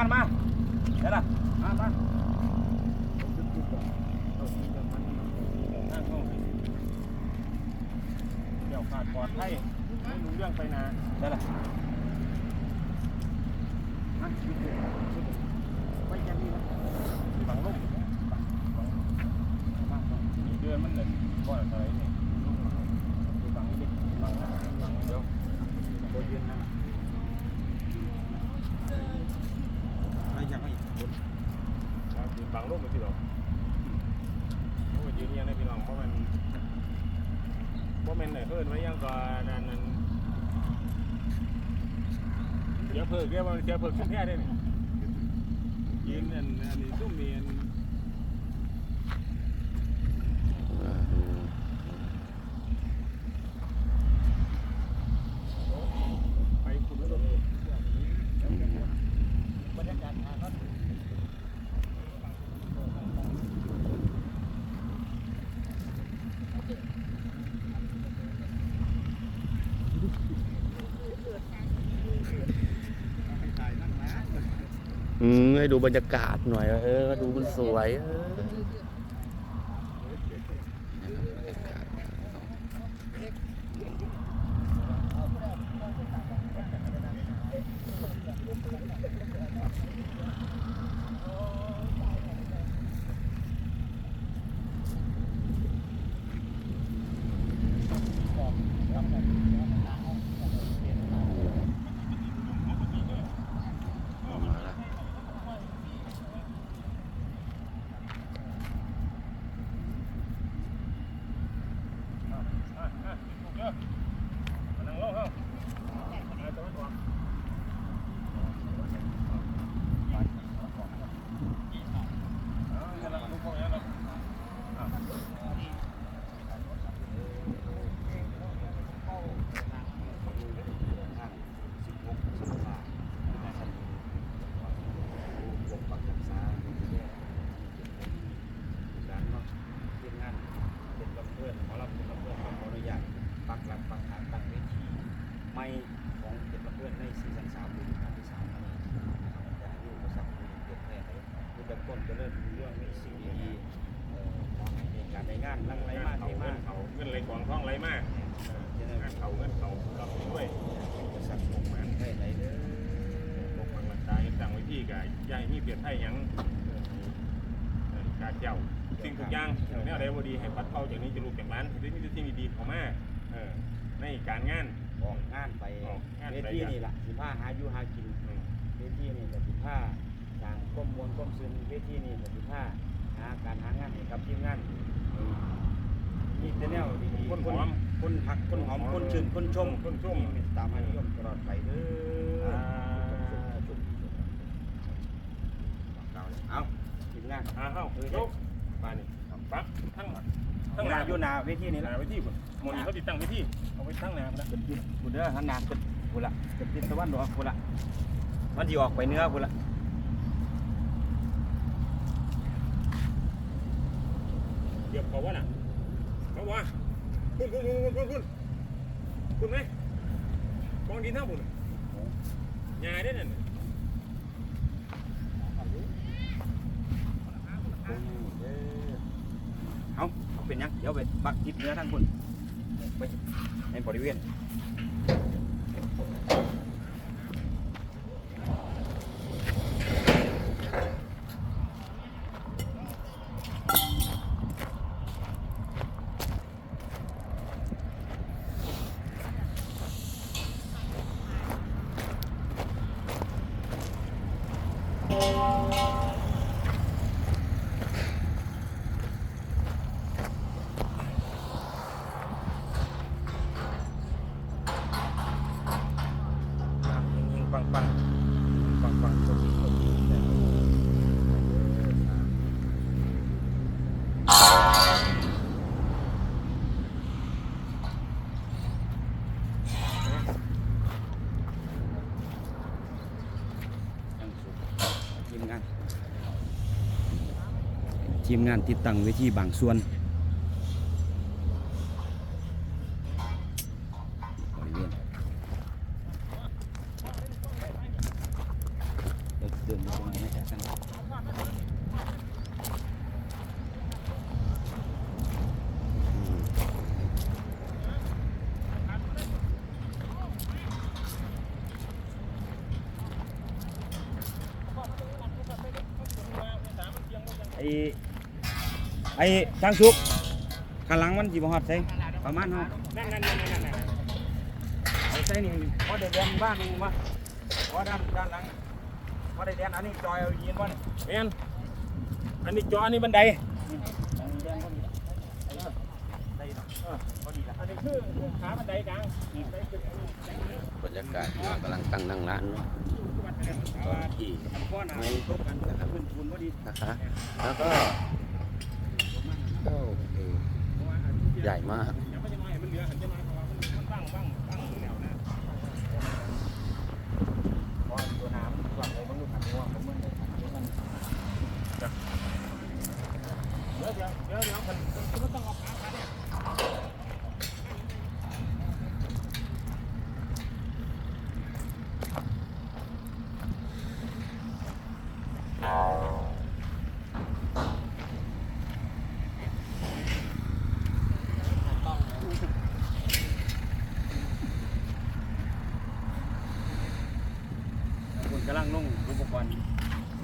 านมาเดี๋ยวล่ะมามาเดี๋ยวขาดปลอดภัยไม่รู้เรื่องไปนะเดี๋ยวล่ะมาไปแค่นี้นะบังลุ่มมีเดือนมันเลยบ่อยอะไรนี่บังดิบังบังเดี๋ยวโดนยืนนะ ไม่ยังไม่ ครั บางลูกมันสิหรอโอ้ยยืนยันได้พี่น้องเพราะมันเพราะมันเนี่ยเพิ่นไว้ยังก่อนนั่นนั่นเดี๋ยเพิ่งเดี๋ยวมันเดี๋ยเพิ่งขึ้นแค่ได้นี่ยืนอันอันนี้ซุ่มมีอันไปคุณแล้วบรรยากาศทางนั้น อื มให้ดูบรรยากาศหน่อย เออ ดูมันสวยเออเอามาแล้ว นั่งลงเฮ้ยมาตะวันออกเอาอย่าละลูกพ่ออย่าละอะ สิบหกสิบห้านะครับผมปักจักษาด้านเนาะทีมงานเป็นกับเพื่อนหมอลำเป็นกับเพื่อนขออนุญาตปักหลักปักฐานตั้งเวทีไม่ของเป็นกับเพื่อนในซีซั่นสามฤดูกาลที่สามนี้นะครับแต่อายุก็สักปีเกิดแค่ไหนคือแบบต้นเจะเริ่มเรื่องมี สิ่งดีๆเอ่อมองในการในงานลังไรมากเขาที่เงิมานกเขาเงินไหลกองท้องไหลมากเจริญงานเขาเงินเขาเราช่วยสักของมันให้ไหนเด้อปกปักรักษาเฮ็ดตั้งไว้ที่กับยายมีเปลี่ยนไทยหยังเออกาเจ้าสิ่งทุกอย่างแนวใดบ่ดีให้ปัดเป่าจากนี้จะลูกจากหลานให้ได้มีแต่สิ่งดีๆเข้ามาเออในการงาน ออกงานไปออกงานเวไปทีนี่ล่ะสิผ้าหาอยู่หากินอืม เวทีนี่ก็สิผ้า ทางก้มมวลก้มซึนเวทีนี่ก็สิผ้าหาการหางานให้กับทีมงานนี่แต่แนวดีๆคนหอมคนหักคนหอมคนชื่นคนชมคนชมนี่ตามให้นิยมตลอดไปเด้ออ่าชมเอาทีมงานอ่าเข้าเยกปานี่ปั๊บทั้งทั้งหหน้าน้าอยู่หน้าเวทีนี่หละน้าไว้ที่พุ่นหมองนี้เขาติดตั้งไว้ที่เอาไว้ตั้งหน้าพุ่นนะเป็นทิศบุเด้อหันหน้าเป็นบุละเป็นทิศตะวันออกบุละมันที่ออกไปเหนื้อบุละ เดี๋ยวเขาว่าน่ะเขาว่าคุณคุณคุณคุณคุณคุณไหมกองดินเท่าบุญยาได้นั่นน่ะเอาเป็นยังเดี๋ยวไปปักทิศเนื้อทั้งคนไปในบริเวณ ยิงๆปังปังปังปังสดสดทีมงานทีมงานติดตั้งเวทีบางส่วนบริเวณ เดี๋ยวเดินไปตรงไหนไม่แตกกัน ไอ้ไอ้ทางชุกกำลังมันจีบฮอดใส่ประมาณเนาะนั่นนั่นนั่นนั่นนั่นใส่นี่พอได้เรียนบ้านนึงมาพอด้านด้านหลังพอได้เรียนอันนี้จอยยินบ่นี่แม่นอันนี้จออันเรียนอันนี้จอยนนี้บันไดบรรยากาศกำลังตั้งนั่งร้านเนาะตอนที่อัน ก้อนอะตกกันพื้นปูนพอดีนะคะแล้วก็ก็เออใหญ่มาก ยังไม่จะน้อยมันเหลือหันจะน้อยเพราะว่ามันมันบ้างบ้างบ้างแนวนะ พอตัวน้ำก่อนเลยมันลูกขันว่าผมมันเลยขันมัน เดี๋ยวเดี๋ยวเดี๋ยวเดี๋ยวมันมันต้องเอาขาขาเนี่ย คนกำลังลงอุปกรณ์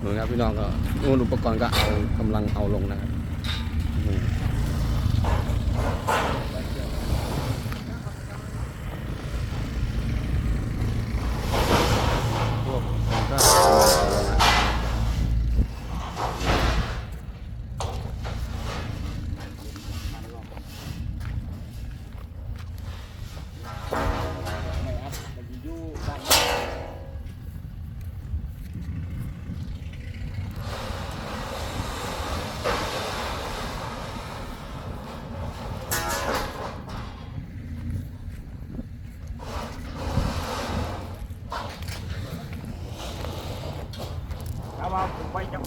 หนูครับพี่น้องก็นู่นอุปกรณ์ก็เอากำลังเอาลงนะครับ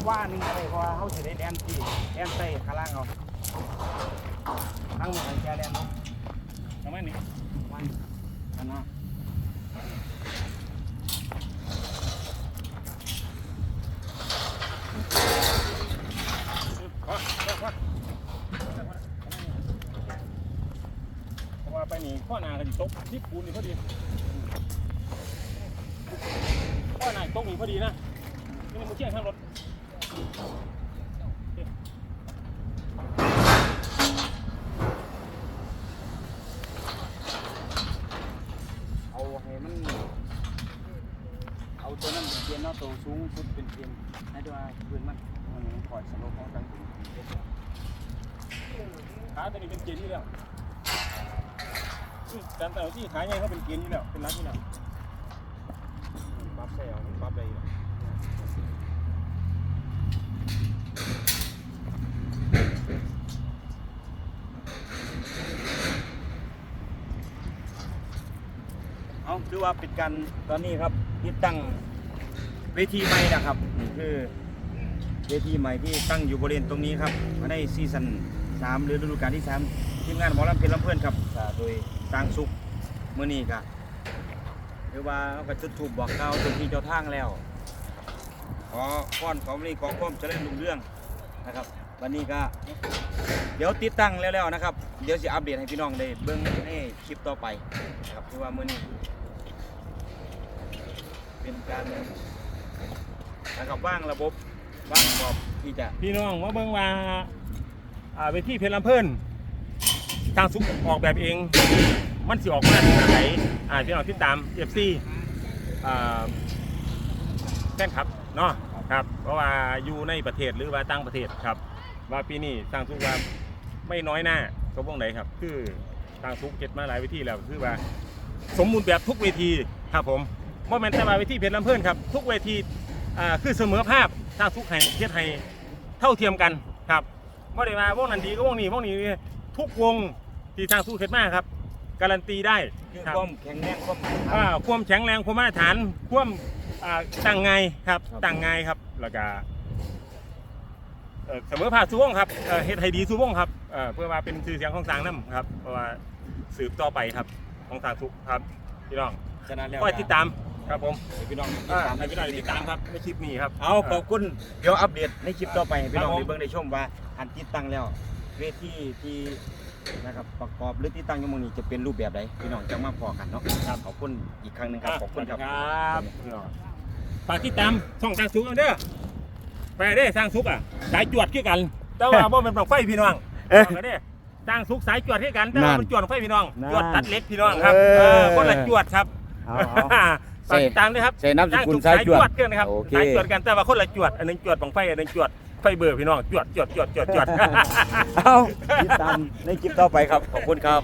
ว่าหนึงอะไรเพราะว่าเขาจะได้แดนที่แดนใต้ข้างล่างเอาทั้งหมดแกแดนเนาะทำไมนี่วันอันนะขอขอขอเพราะว่าไปนี่ข้อนาก็จะตกที่ปูนนี่พอดีข้อหนาตกนี่พอดีนะนี่มันเชี่ยงข้างรถ เอาให้มัน เอาตัวนั้นเป็นเกียนเนาะตัวสูงสุดเป็นเกียนให้ด้วยพื้นมันมันคอยสโลปของตั้งถึงขาตัวนี้เป็นเกณฑ์อยู่แล้วอืมการแต่ที่ขาใหญ่เขาเป็นเกณฑ์อยู่แล้วเป็นรักอยู่แล้วปรับใส่เอาปรับได้อยู่ เอาคือว่าปิดกันตอนนี้ครับที่ตั้งเวทีใหม่นะครับนี่คือเวทีใหม่ที่ตั้งอยู่บริเวณตรงนี้ครับมาในซีซั่นสามหรือฤดูกาลที่สามทีมงานหมอลำเพลินลำเพื่อนครับอ่าโดยสร้างสุขเมื่อนี้ครับคือว่าเขาก็จุดถูกบอกกล่าเจ้าที่เจ้าทางแล้ว ขอพรขอวันนี้ขอความเจริญรุ่งเรื่องนะครับ วันนี้ก็เดี๋ยวติดตั้งแล้วๆนะครับ เดี๋ยวจะอัปเดตให้พี่น้องได้เบิ่งในคลิปต่อไปนะครับคือว่าเมื้อนี้ เป็นการนะครับว่างระบบว่างระบบที่จะพี่น้องว่าเบิ่งว่าอ่าเวทีเพชรลำเพิ่นทางสุขออกแบบเอง มันสิออกมาที่ไหนอ่าพี่น้องที่ตาม FC อ่าแฟนคลับเนาะครับ เพราะว่าอยู่ในประเทศหรือว่าต่างประเทศครับ ว่าปีนี้ทางสุขว่าไม่น้อยหน้าก็วงไหนครับ คือทางสุขเก็ตมาหลายเวทีแล้วคือว่า สมบูรณ์แบบทุกเวทีครับผม โมเมนต์แต่ว่าเวทีเพชรลำเพิ่นครับ ทุกเวทีอ่าคือเสมอภาพทางทุกแห่งเทียให้เท่าเทียมกันครับไม่ได้มาวงนั้นดีก็วงนี้วงนี้ทุกวงที่ทางสู้เข็ดมากครับ การันตีได้คือครับความแข็งแรงความอ่าความแข็งแรงความมาตรฐานความอ่าตั้งไงครับครับตั้งไงครับแล้วก็เอ่อเสมอภาคสู้วงครับเอ่อเฮ็ดให้ดีสู้วงครับเอ่อเพื่อว่าเป็นชื่อเสียงของสางน้ำครับเพราะว่าสืบต่อไปครับของสางทุกครับพี่น้อง ฉะนั้นแล้วคอยติดตามข ครับผมให้พี่น้องติดอ่าตามให้พี่น้องติดตามครับในคลิปนี้ครับ เอาขอบคุณเดี๋ยวอัปเดตในคลิปต่อไปให้พี่น้องครับผมได้เบิ่งได้ชมว่าอันติดตั้งแล้วเวทีที่นะครับประกอบหรือที่ตั้งอยู่หมื้นี้จะเป็นรูปแบบใดพี่น้องจะมาพอกันเนาะครับขอบคุณอีกครั้งหนึงครับขอบคุณครับครับฝากติดตามช่องสร้างสุกกันเด้อไปเด้อสร้างสุกอะสายจวดคือกัน แต่ว่าบ่เป็นบังไฟพี่น้องเอ้ยบอกกันเด้อสร้างสุกสายจวดคือกันแต่ว่านั่นมันจวดบั้งไฟพี่น้องนั่นจวดตัดเล็กพี่น้องครับเออเออคนละจวดครับเอาเอา ฝากติดตามด้วยครับใส่น้ำสกุลสาสายยจจววดดเครื่องนะครับโอเคสายจวดกันแต่ว่าคนละจวด อันหนึงจวดบังไฟอันหนึงจวดไฟเบอร์พี่น้องจวดจวดจวดจวดจวดจวดเอาติดตามในคลิปต่อไปครับ ขอบคุณครับ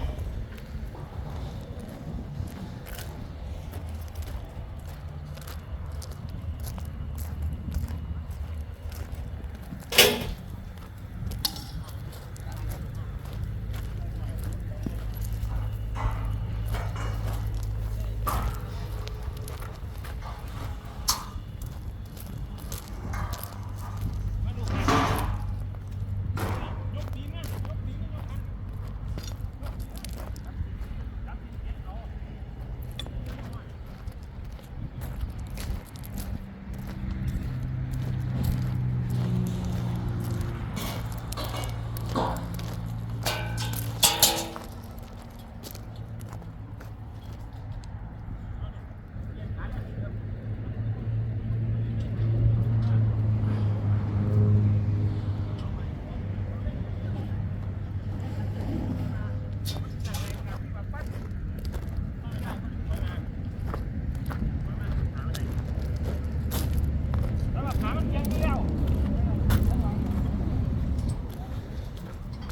แล้วแบบขามันเอียงอยู่แล้ว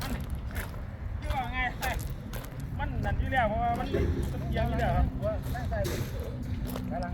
มันคือว่าไงมันนั่นอยู่ แล้วเพราะว่ามันมันเอียงอยู่แล้วครับว่านั่งใส่เลยกำลัง